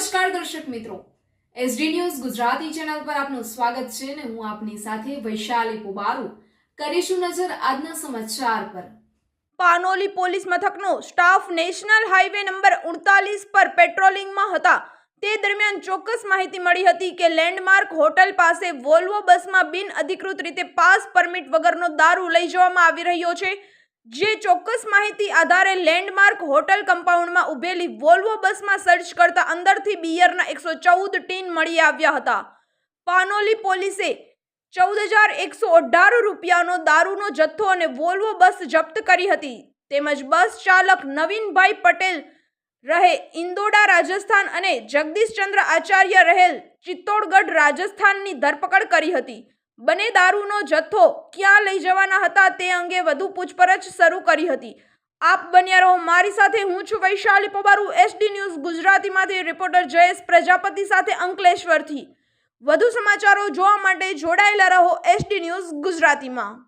નમસ્કાર દર્શક મિત્રો. એસડી ન્યૂઝ ગુજરાતી ચેનલ પર આપનું સ્વાગત છે અને હું આપની સાથે વૈશાલી પુબારુ. કરીશું નજર આજના સમાચાર પર. પાનોલી પોલીસ મથકનો સ્ટાફ નેશનલ હાઈવે નંબર ઉડતાલીસ પર પેટ્રોલિંગમાં હતા. તે દરમિયાન ચોક્કસ માહિતી મળી હતી કે લેન્ડમાર્ક હોટલ પાસે વોલ્વો બસમાં બિન અધિકૃત રીતે પાસ પરમિટ વગરનો દારૂ લઈ જવામાં આવી રહ્યો છે. જે ચોક્કસ માહિતી આધારે લેન્ડમાર્ક હોટલ કમ્પાઉન્ડમાં ઉભેલી વોલ્વો બસમાં સર્ચ કરતા અંદરથી બિયરના એકસો ચૌદ ટીન મળી આવ્યા હતા. પાનોલી પોલીસે ચૌદ હજાર એકસો અઢાર રૂપિયાનો દારૂનો જથ્થો અને વોલ્વો બસ જપ્ત કરી હતી. તેમજ બસ ચાલક નવીનભાઈ પટેલ રહે ઇન્દોડા રાજસ્થાન અને જગદીશચંદ્ર આચાર્ય રહેલ ચિત્તોડગઢ રાજસ્થાનની ધરપકડ કરી હતી. બંને દારૂનો જથ્થો ક્યાં લઈ જવાના હતા તે અંગે વધુ પૂછપરછ શરૂ કરી હતી. આપ બન્યા રહો. મારી સાથે હું છું વૈશાલી પવારુ એસડી ન્યૂઝ ગુજરાતીમાંથી, રિપોર્ટર જયેશ પ્રજાપતિ સાથે અંકલેશ્વરથી. વધુ સમાચારો જોવા માટે જોડાયેલા રહો એસડી ન્યૂઝ ગુજરાતીમાં.